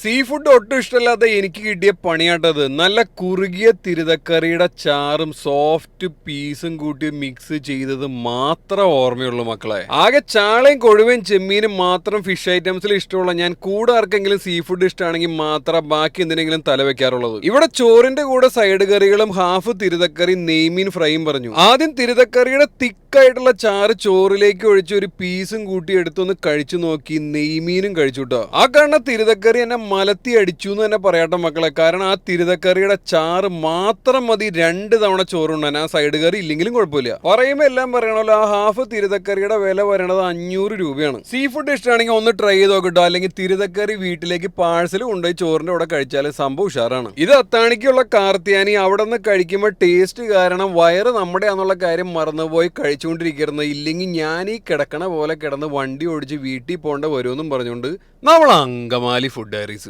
Sea food ഒട്ടും ഇഷ്ടമല്ലാത്ത എനിക്ക് കിട്ടിയ പണിയാട്ടത്. നല്ല കുറുകിയ തിരുതക്കറിയുടെ ചാറും സോഫ്റ്റ് പീസും കൂട്ടി മിക്സ് ചെയ്തത് മാത്രം ഓർമ്മയുള്ളൂ മക്കളെ. ആകെ ചാളയും കൊഴുവയും ചെമ്മീനും മാത്രം ഫിഷ് ഐറ്റംസിൽ ഇഷ്ടമുള്ള ഞാൻ കൂടെ ആർക്കെങ്കിലും സീ ഫുഡ് ഇഷ്ടമാണെങ്കിൽ മാത്രം ബാക്കി എന്തിനെങ്കിലും തല വെക്കാറുള്ളത്. ഇവിടെ ചോറിന്റെ കൂടെ സൈഡ് കറികളും ഹാഫ് തിരുതക്കറി നെയ്മീൻ ഫ്രൈയും പറഞ്ഞു. ആദ്യം തിരുതക്കറിയുടെ തിക്കായിട്ടുള്ള ചാറ് ചോറിലേക്ക് ഒഴിച്ച് ഒരു പീസും കൂട്ടി എടുത്തൊന്ന് കഴിച്ചു നോക്കി. നെയ്മീനും കഴിച്ചു കേട്ടോ ആ കാരണം തിരുതക്കറി എന്നെ മലത്തി അടിച്ചു എന്ന് തന്നെ പറയാട്ടോ മക്കളെ. കാരണം ആ തിരുതക്കറിയുടെ ചാറ് മാത്രം മതി രണ്ട് തവണ ചോറുണ്ടാൻ ആ സൈഡ് കറി ഇല്ലെങ്കിലും കുഴപ്പമില്ല. പറയുമ്പോൾ എല്ലാം പറയണല്ലോ ആ ഹാഫ് തിരുതക്കറിയുടെ വില വരണത് അഞ്ഞൂറ് രൂപയാണ്. സീ ഫുഡ് ഇഷ്ടമാണെങ്കിൽ ഒന്ന് ട്രൈ ചെയ്ത് നോക്കട്ടോ അല്ലെങ്കിൽ തിരുതക്കറി വീട്ടിലേക്ക് പാഴ്സൽ കൊണ്ടുപോയി ചോറിന്റെ കൂടെ കഴിച്ചാൽ സംഭവം ഉഷാറാണ്. ഇത് അത്താണിക്കുള്ള കാർത്തിയാനി അവിടെ നിന്ന് കഴിക്കുമ്പോൾ ടേസ്റ്റ് കാരണം വയറ് നമ്മുടെ ആണെന്നുള്ള കാര്യം മറന്നുപോയി കഴിച്ചുകൊണ്ടിരിക്കുന്നത് ഇല്ലെങ്കിൽ ഞാൻ ഈ കിടക്കണ പോലെ കിടന്ന് വണ്ടി ഓടിച്ച് വീട്ടിൽ പോകേണ്ട വരുമെന്നും പറഞ്ഞുകൊണ്ട് നമ്മൾ അങ്കമാലി ഫുഡ് ഡയറീസ്